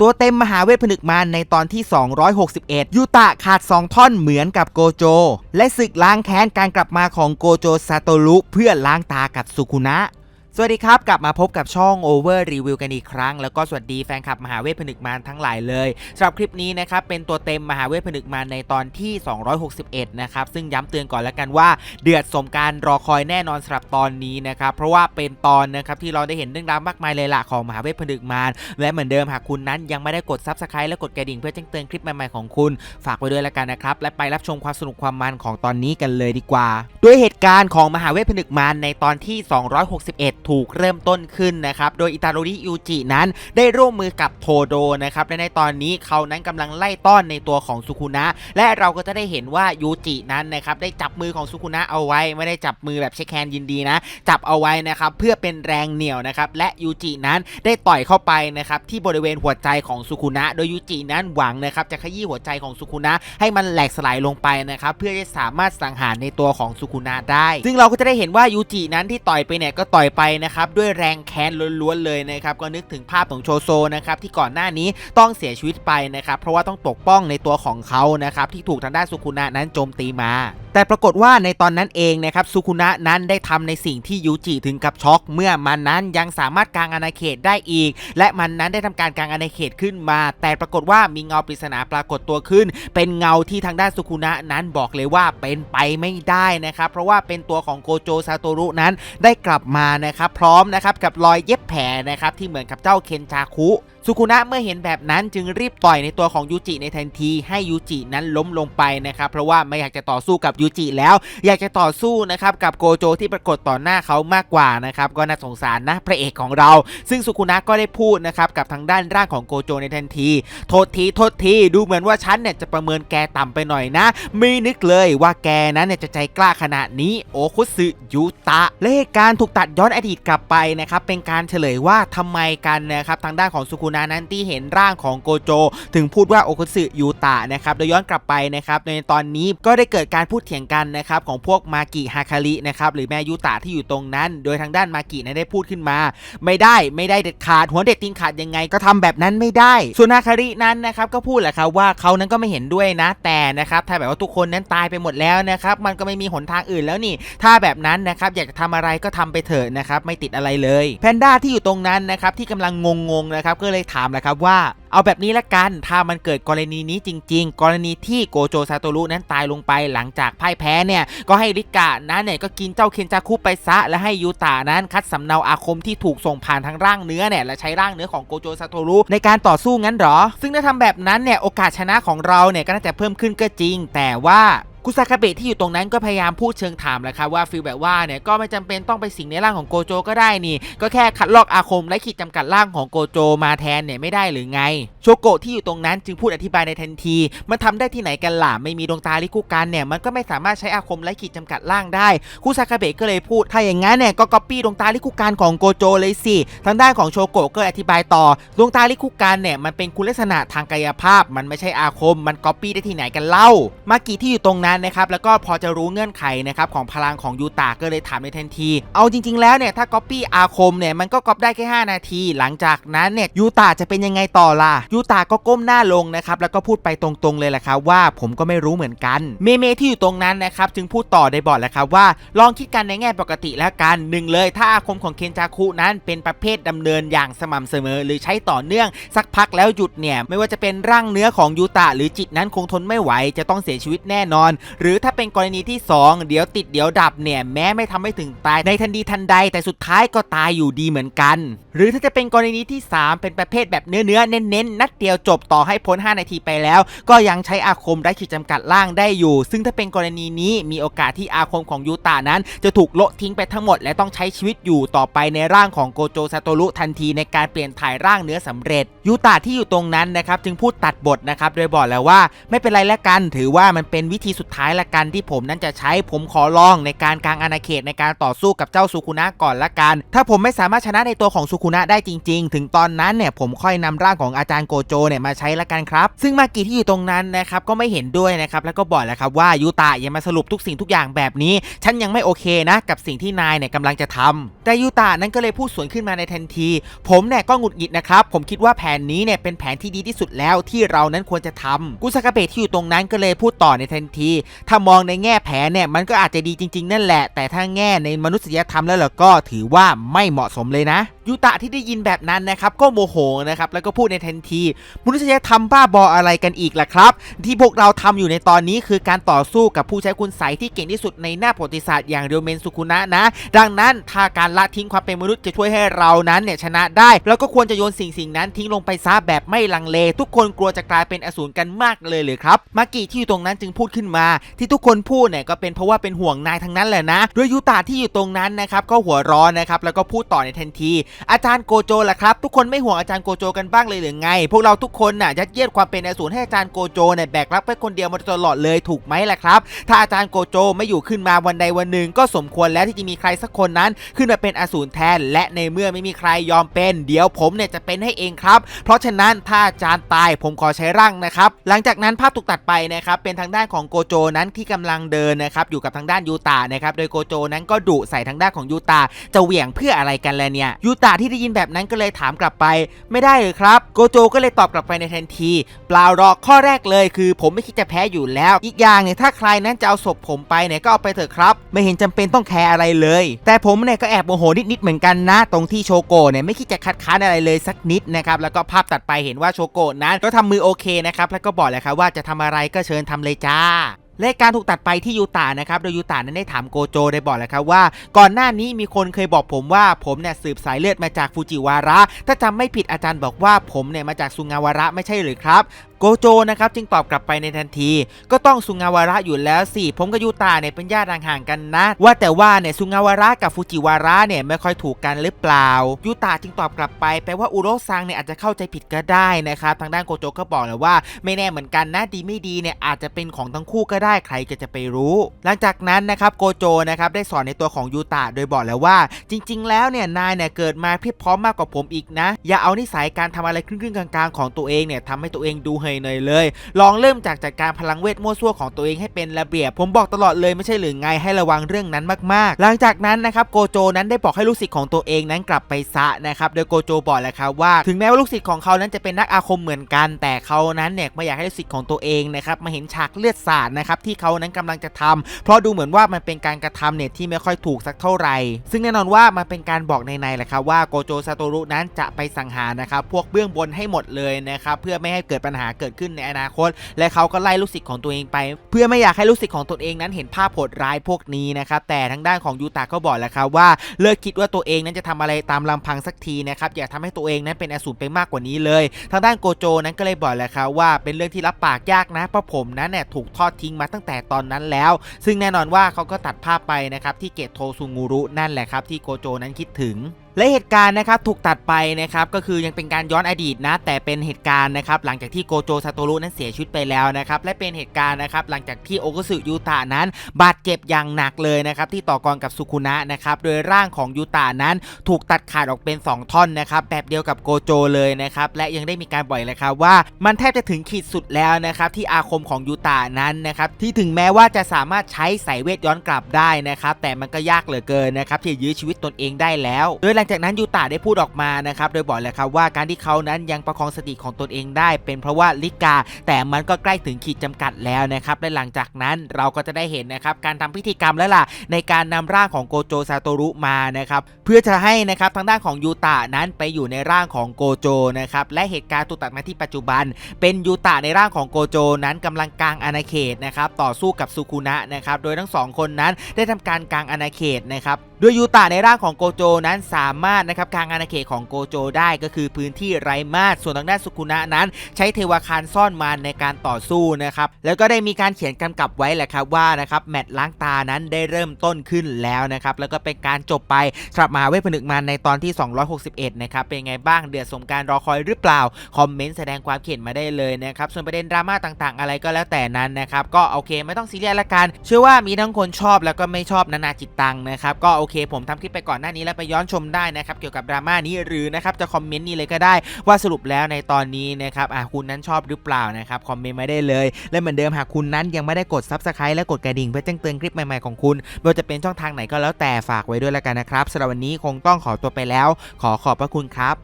ตัวเต็มมหาเวทผนึกมารในตอนที่ 261 ยูตะขาด 2 ท่อนเหมือนกับโกโจ และศึกล้างแค้นการกลับมาของโกโจซาโตรุเพื่อล้างตากับสุคุนะ สวัสดีครับ กลับมาพบกับช่อง Over Review กันอีกครั้ง แล้วก็สวัสดีแฟนคลับมหาเวทผนึกมารทั้งหลายเลยสำหรับคลิปนี้นะครับ เป็นตัวเต็มมหาเวทผนึกมารในตอนที่ 261 นะครับ ซึ่งย้ำเตือนก่อนแล้วกันว่าเดือดสมการรอคอยแน่นอนสำหรับตอนนี้นะครับ เพราะว่าเป็นตอนนะครับที่เราได้เห็นเรื่องราวมากมายเลยล่ะของมหาเวทผนึกมารและเหมือนเดิมหากคุณนั้นยังไม่ได้กด Subscribe และกดกระดิ่งเพื่อแจ้งเตือนคลิปใหม่ๆของคุณ ฝากไว้ด้วยแล้วกันนะครับและไปรับชมความสนุกความมันของตอนนี้กันเลยดีกว่า ด้วยเหตุการณ์ของมหาเวทผนึกมารในตอนที่ 261ถูกเริ่มต้นขึ้นนะครับ โดยอิตาโรริยูจินั้นได้ร่วมมือกับโทโดนะครับและในตอนนี้เขานั้นกำลังไล่ต้อนในตัวของสุคุนะและเราก็จะได้เห็นว่ายูจินั้นนะครับได้จับมือของสุคุนะเอาไว้ไม่ได้จับมือแบบเช็คแฮนยินดีนะ จับเอาไว้นะครับเพื่อเป็นแรงเหนี่ยวนะครับและยูจินั้นได้ต่อยเข้าไปนะครับที่บริเวณหัวใจของสุคุนะ โดยยูจินั้นหวังนะครับจะขยี้หัวใจของสุคุนะให้มันแหลกสลายลงไปนะครับเพื่อจะสามารถสังหารในตัวของสุคุนะได้ ซึ่งเราก็จะได้เห็นว่ายูจินั้นที่ต่อยไปเนี่ยก็ต่อยไปนะครับด้วยแรงแค้นล้วนๆเลยนะครับก็นึกถึงภาพของโชโซนะครับที่ก่อนหน้านี้ต้องเสียชีวิตไปนะครับเพราะว่าต้องปกป้องในตัวของเขานะครับที่ถูกทางด้านสุคุนะนั้นโจมตีมา แต่ปรากฏว่าในตอนนั้นเองนะครับสุคุนะนั้นได้ทำในสิ่งที่ยูจิถึงกับช็อก เมื่อมันนั้นยังสามารถกางอาณาเขตได้อีก และมันนั้นได้ทำการกางอาณาเขตขึ้นมา แต่ปรากฏว่ามีเงาปริศนาปรากฏตัวขึ้น เป็นเงาที่ทางด้านสุคุนะนั้นบอกเลยว่าเป็นไปไม่ได้นะครับ เพราะว่าเป็นตัวของโกโจซาโตรุนั้นได้กลับมานะครับพร้อมนะครับกับรอยเย็บแผลนะครับที่เหมือนกับเจ้าเคนจาคุ สุคุนะเมื่อเห็นแบบนั้นจึงรีบต่อยในตัวของยูจิในทันที ให้ยูจินั้นล้มลงไปนะครับเพราะว่าไม่อยากจะต่อสู้กับยูจิแล้ว อยากจะต่อสู้นะครับกับโกโจที่ปรากฏต่อหน้าเขามากกว่านะครับก็น่าสงสารนะพระเอกของเรา ซึ่งสุคุนะก็ได้พูดนะครับกับทางด้านร่างของโกโจในทันที โทษทีโทษทีดูเหมือนว่าฉันเนี่ยจะประเมินแกต่ำไปหน่อยนะ ไม่นึกเลยว่าแกนั้นเนี่ยจะใจกล้าขนาดนี้โอคุสึยูตะและเหตุการณ์ถูกตัดย้อนอดีตกลับไปนะครับเป็นการเฉลยว่าทำไมกันนะครับทางด้านของสุคุนะนั้นที่เห็นร่างของโกโจ ถึงพูดว่าโอคุสึยูตะนะครับโดยย้อนกลับไปนะครับในตอนนี้ก็ได้เกิดการพูดเถียงกันนะครับของพวกมากิฮาคารินะครับหรือแม่ยูตะที่อยู่ตรงนั้น โดยทางด้านมากินั้นได้พูดขึ้นมา ไม่ได้ไม่ได้เด็ดขาดหัวเด็ดติงขาดยังไงก็ทำแบบนั้นไม่ได้ส่วนฮาคารินั้นนะครับก็พูดแหละครับว่าเขานั้นก็ไม่เห็นด้วยนะแต่นะครับถ้าแบบว่าทุกคนนั้นตายไปหมดแล้วนะครับมันก็ไม่มีหนทางอื่นแล้วนี่ ถ้าแบบนั้นนะครับอยากจะทำอะไรก็ทำไปเถอะนะครับไม่ติดอะไรเลย แพนด้าที่อยู่ตรงนั้นนะครับที่กำลังงงๆนะครับก็เลยถามแหละครับว่า เอาแบบนี้ละกันถ้ามันเกิดกรณีนี้จริง ๆ กรณีที่โกโจซาโตรุนั้นตายลงไปหลังจากพ่ายแพ้เนี่ยก็ให้ริกะนั้นเนี่ยก็กินเจ้าเคนจาคุไปซะ และให้ยูตะนั้นคัดสำเนาอาคมที่ถูกส่งผ่านทางร่างเนื้อเนี่ยและใช้ร่างเนื้อของโกโจซาโตรุในการต่อสู้งั้นหรอ ซึ่งถ้าทำแบบนั้นเนี่ยโอกาสชนะของเราเนี่ยก็น่าจะเพิ่มขึ้นก็จริง แต่ว่า คุซากาเบะที่อยู่ตรงนั้นก็พยายามพูดเชิงถามแหละครับว่าฟีลแบบว่าเนี่ยก็ไม่จำเป็นต้องไปสิงในร่างของโกโจก็ได้นี่ ก็แค่คัดลอกอาคมและขีดจำกัดร่างของโกโจมาแทนเนี่ยไม่ได้หรือไง โชโกะที่อยู่ตรงนั้นจึงพูดอธิบายในทันที มันทำได้ที่ไหนกันล่ะไม่มีดวงตาลิคุกันเนี่ยมันก็ไม่สามารถใช้อาคมและขีดจำกัดร่างได้คุซากาเบะก็เลยพูดถ้าอย่างงั้นเนี่ยก็ก๊อปปี้ดวงตาลิคุกันของโกโจเลยสิทางด้านของโชโกะก็อธิบายต่อดวงตาลิคุกันเนี่ยมันเป็นคุณลักษณะทางกายภาพ มันไม่ใช่อาคม มันก๊อปปี้ได้ที่ไหนกันเล่ามากิที่อยู่ตรงนั้นนะครับแล้วก็พอจะรู้เงื่อนไขนะครับของพลังของยูตาก็เลยถามในทันที เอาจริง ๆ แล้วเนี่ยถ้าก๊อปปี้อาคมเนี่ยมันก็ก๊อปได้แค่ 5 นาที หลังจากนั้นเนี่ยยูตาจะเป็นยังไงต่อล่ะยูตาก็ก้มหน้าลงนะครับแล้วก็พูดไปตรงๆเลยแหละครับว่าผมก็ไม่รู้เหมือนกัน เมเมที่อยู่ตรงนั้นนะครับจึงพูดต่อได้บอกแหละครับว่าลองคิดกันในแง่ปกติแล้วกันหนึ่งเลยถ้าอาคมของเคนจาคุนั้นเป็นประเภทดำเนินอย่างสม่ำเสมอ หรือใช้ต่อเนื่องสักพักแล้วหยุดเนี่ยไม่ว่าจะเป็นร่างเนื้อของยูตะหรือจิตนั้นคงทนไม่ไหวจะต้องเสียชีวิตแน่นอนหรือถ้าเป็นกรณีที่ 2 เดี๋ยวติดเดี๋ยวดับเนี่ยแม้ไม่ทำให้ถึงตายในทันทีทันใด แต่สุดท้ายก็ตายอยู่ดีเหมือนกัน หรือถ้าจะเป็นกรณีที่ 3 เป็นประเภทแบบเนื้อเนื้อเน้นๆนัดเดียวจบต่อให้พ้น 5 นาทีไปแล้ว ก็ยังใช้อาคมไร้ขีดจำกัดล่างได้อยู่ ซึ่งถ้าเป็นกรณีนี้มีโอกาสที่อาคมของยูตานั้น จะถูกโละทิ้งไปทั้งหมด และต้องใช้ชีวิตอยู่ต่อไปในร่างของโกโจซาโตรุทันทีในการเปลี่ยนถ่ายร่างเนื้อสำเร็จยูตาที่อยู่ตรงนั้นนะครับจึงพูดตัดบทนะครับโดยบอกแล้วว่าไม่เป็นไรแล้วกันถือว่ามันเป็นวิธีสุดดท้ายละกันที่ผมนั้นจะใช้ผมขอลองในการกลางอาณาเขตในการต่อสู้กับเจ้าสุคุนะก่อนละกัน ถ้าผมไม่สามารถชนะในตัวของสุคุนะได้จริง ๆ ถึงตอนนั้นเนี่ยผมค่อยนำร่างของอาจารย์โกโจเนี่ยมาใช้ละกันครับซึ่งมากิที่อยู่ตรงนั้นนะครับก็ไม่เห็นด้วยนะครับแล้วก็บอกแล้วครับว่ายูตะอย่ามาสรุปทุกสิ่งทุกอย่างแบบนี้ ฉันยังไม่โอเคนะกับสิ่งที่นายเนี่ยกำลังจะทำแต่ยูตะนั้นก็เลยพูดสวนขึ้นมาในทันที ผมเนี่ยก็หงุดหงิดนะครับผมคิดว่าแผนนี้เนี่ยเป็นแผนที่ดีที่สุดแล้วที่เรานั้นควรจะทำกุสกาเบะที่อยู่ตรงนั้นก็เลยพูดต่อในทันทีถ้ามองในแง่แผลเนี่ยมันก็อาจจะดีจริง ๆ นั่นแหละ แต่ถ้าแง่ในมนุษยธรรมแล้วล่ะก็ถือว่าไม่เหมาะสมเลยนะ ยูตะที่ได้ยินแบบนั้นนะครับก็โมโหนะครับแล้วก็พูดในทันทีมนุษยธรรมบ้าบออะไรกันอีกล่ะครับ ที่พวกเราทำอยู่ในตอนนี้คือการต่อสู้กับผู้ใช้คุณใสยที่เก่งที่สุดในหน้าประวัติศาสตร์อย่างเรียวเมนสุคุนะนะ ดังนั้นถ้าการละทิ้งความเป็นมนุษย์จะช่วยให้เรานั้นเนี่ยชนะได้เราก็ควรจะโยนสิ่งสิ่งนั้นทิ้งลงไปซะแบบไม่ลังเล ทุกคนกลัวจะกลายเป็นอสูรกันมากเลยหรือครับมากิที่อยู่ตรงนั้นจึงพูดขึ้นมา ที่ทุกคนพูดเนี่ยก็เป็นเพราะว่าเป็นห่วงนายทั้งนั้นแหละนะด้วยยูตาที่อยู่ตรงนั้นนะครับก็หัวร้อนนะครับแล้วก็พูดต่อในทันทีอาจารย์โกโจล่ะครับ ทุกคนไม่ห่วงอาจารย์โกโจกันบ้างเลยหรือไง พวกเราทุกคนน่ะยัดเยียดความเป็นอสูรให้อาจารย์โกโจเนี่ยแบกรับไปคนเดียวมาตลอดเลยถูกไหมล่ะครับ ถ้าอาจารย์โกโจไม่อยู่ขึ้นมาวันใดวันหนึ่ง ก็สมควรแล้วที่จะมีใครสักคนนั้น ขึ้นมาเป็นอสูรแทน และในเมื่อไม่มีใครยอมเป็น เดี๋ยวผมเนี่ยจะเป็นให้เองครับ เพราะฉะนั้นถ้าอาจารย์ตายผมขอใช้ร่างนะครับ หลังจากนั้นภาพถูกตัดไปนะครับเป็นทางด้านของโกโจนั้นที่กำลังเดินนะครับอยู่กับทางด้านยูตานะครับโดยโกโจนั้นก็ดุใส่ทางด้านของยูตาจะเหวี่ยงเพื่ออะไรกันล่ะเนี่ยยูตาที่ได้ยินแบบนั้นก็เลยถามกลับไป ไม่ได้เลยครับ โกโจก็เลยตอบกลับไปในทันที เปล่าหรอกข้อแรกเลยคือ ผมไม่คิดจะแพ้อยู่แล้ว อีกอย่างเนี่ยถ้าใครนั้นจะเอาศพผมไปเนี่ยก็เอาไปเถอะครับ ไม่เห็นจำเป็นต้องแคร์อะไรเลย แต่ผมเนี่ยก็แอบโมโหนิดๆเหมือนกันนะ ตรงที่โชโกเนี่ยไม่คิดจะคัดค้านอะไรเลยสักนิดนะครับแล้วก็ภาพตัดไปเห็นว่าโชโกนั้นก็ทำมือโอเคนะครับแล้วก็บอกเลยครับว่าจะทำอะไรก็เชิญทำเลยจ้า และการถูกตัดไปที่ยูตานะครับ โดยยูตานั้นได้ถามโกโจได้บอกแล้วครับว่า ก่อนหน้านี้มีคนเคยบอกผมว่าผมเนี่ยสืบสายเลือดมาจากฟูจิวาระ ถ้าจำไม่ผิดอาจารย์บอกว่าผมเนี่ยมาจากซุงาวาระไม่ใช่หรือครับ โกโจนะครับจึงตอบกลับไปในทันที ก็ต้องซุงาวาระอยู่แล้วสิ ผมกับยูตาเนี่ยเป็นญาติห่างๆกันนะ ว่าแต่ว่าเนี่ยซุงาวาระกับฟูจิวาระเนี่ยไม่ค่อยถูกกันหรือเปล่า ยูตาจึงตอบกลับไปแปลว่าอุโรซังเนี่ยอาจจะเข้าใจผิดก็ได้นะครับ ทางด้านโกโจก็บอกเลยว่า ไม่แน่เหมือนกันนะดีไม่ดีเนี่ยอาจจะเป็นของทั้งคู่ก็ได้ใครก็จะไปรู้ หลังจากนั้นนะครับโกโจนะครับได้สอนในตัวของยูตะโดยบอกแล้วว่า จริง ๆ แล้วเนี่ยนายเนี่ยเกิดมาเพียบพร้อมมากกว่าผมอีกนะ อย่าเอานิสัยการทำอะไรครึ่งๆกลางๆ ของตัวเองเนี่ยทำให้ตัวเองดูเฮยเนยเลย ลองเริ่มจากจัดการพลังเวทมั่วซั่วของตัวเองให้เป็นระเบียบ ผมบอกตลอดเลยไม่ใช่หรือไงให้ระวังเรื่องนั้นมากๆ หลังจากนั้นนะครับโกโจนั้นได้บอกให้ลูกศิษย์ของตัวเองนั้นกลับไปซะนะครับ โดยโกโจบอกแล้วครับว่า ถึงแม้ว่าลูกศิษย์ของเขานั้นจะเป็นนักอาคมเหมือนกัน แต่เขานั้นเนี่ยไม่อยากให้ลูกศิษย์ของตัวเองนะครับมาเห็นฉากเลือดสาดนะครับที่เขานั้นกำลังจะทำเพราะดูเหมือนว่ามันเป็นการกระทำเนี่ยที่ไม่ค่อยถูกสักเท่าไหร่ ซึ่งแน่นอนว่ามันเป็นการบอกในในๆแหละครับว่าโกโจซาโตรุนั้นจะไปสังหารนะครับพวกเบื้องบนให้หมดเลยนะครับเพื่อไม่ให้เกิดปัญหาเกิดขึ้นในอนาคต และเขาก็ไล่ลูกศิษย์ของตัวเองไป เพื่อไม่อยากให้ลูกศิษย์ของตนเองนั้นเห็นภาพโหดร้ายพวกนี้นะครับแต่ทางด้านของยูตะก็บอกแล้วครับว่าเลิกคิดว่าตัวเองนั้นจะทำอะไรตามลำพังสักทีนะครับอย่าทำให้ตัวเองนั้นเป็นอสูรไปมากกว่านี้เลย ทางด้านโกโจนั้นก็เลยบอกแล้วครับว่าเป็นเรื่องที่รับปากยากนะเพราะผมนั้นเนี่ยถูกทอดทิ้งมาตั้งแต่ตอนนั้นแล้ว ซึ่งแน่นอนว่าเขาก็ตัดภาพไปนะครับที่เกตโทซุงูรุนั่นแหละครับที่โกโจนั้นคิดถึง และเหตุการณ์นะครับถูกตัดไปนะครับก็คือยังเป็นการย้อนอดีตนะ แต่เป็นเหตุการณ์นะครับหลังจากที่โกโจซาโตรุนั้นเสียชีวิตไปแล้วนะครับและเป็นเหตุการณ์นะครับหลังจากที่โอกุสึยูตะนั้นบาดเจ็บอย่างหนักเลยนะครับที่ต่อกรกับสุคุนะนะครับโดยร่างของยูตะนั้นถูกตัดขาดออกเป็น 2 ท่อนนะครับแบบเดียวกับโกโจเลยนะครับและยังได้มีการบ่อยเลยครับว่ามันแทบจะถึงขีดสุดแล้วนะครับที่อาคมของยูตะนั้นนะครับที่ถึงแม้ว่าจะสามารถใช้สายเวทย้อนกลับได้นะครับแต่มันก็ยากเหลือเกินนะครับที่ยื้อชีวิตตนเองได้แล้ว โดยหลังจากนั้นยูตะได้พูดออกมานะครับ โดยบอกเลยครับว่าการที่เขานั้นยังประคองสติของตนเองได้ เป็นเพราะว่าลิกา แต่มันก็ใกล้ถึงขีดจำกัดแล้วนะครับและหลังจากนั้นเราก็จะได้เห็นนะครับการทำพิธีกรรมแล้วล่ะในการนำร่างของโกโจซาโตรุมานะครับเพื่อจะให้นะครับทางด้านของยูตะนั้นไปอยู่ในร่างของโกโจนะครับและเหตุการณ์ตุตัดมาที่ปัจจุบัน เป็นยูตะในร่างของโกโจนั้นกำลังกลางอาณาเขตนะครับต่อสู้กับสุคุนะนะครับโดยทั้งสองคนนั้นได้ทำการกลางอาณาเขตนะครับโดยยูตะในร่างของโกโจนั้นสามารถนะครับกางอาณาเขตของโกโจได้ก็คือพื้นที่ไร้มาดส่วนทางด้านสุกุนะนั้น ใช้เทวาคารซ่อนมารในการต่อสู้นะครับแล้วก็ได้มีการเขียนกำกับไว้แหละครับว่านะครับแมตช์ล้างตานั้นได้เริ่มต้นขึ้นแล้วนะครับแล้วก็เป็นการจบไปสำหรับมหาเวทผนึกมารในตอนที่ 261 นะครับเป็นไงบ้างเดือดสมการรอคอยหรือเปล่า คอมเมนต์แสดงความเห็นมาได้เลยนะครับส่วนประเด็นดราม่าต่างๆ อะไรก็แล้วแต่นั้นนะครับก็โอเคไม่ต้องซีเรียสละกัน เชื่อว่ามีทั้งคนชอบแล้วก็ไม่ชอบนานาจิตตังนะครับก็โอเคผมทำคลิปไปก่อนหน้านี้แล้วไปย้อนชมได้นะครับเกี่ยวกับดราม่านี้หรือนะครับจะคอมเมนต์นี้เลยก็ได้ว่าสรุปแล้วในตอนนี้นะครับอะคุณนั้นชอบหรือเปล่านะครับคอมเมนต์มาได้เลย และเหมือนเดิมหากคุณนั้นยังไม่ได้กดซับสไครต์และกดกระดิ่งเพื่อแจ้งเตือนคลิปใหม่ๆของคุณไม่ว่าจะเป็นช่องทางไหนก็แล้วแต่ฝากไว้ด้วยแล้วกันนะครับสำหรับวันนี้คงต้องขอตัวไปแล้ว ขอขอบพระคุณครับ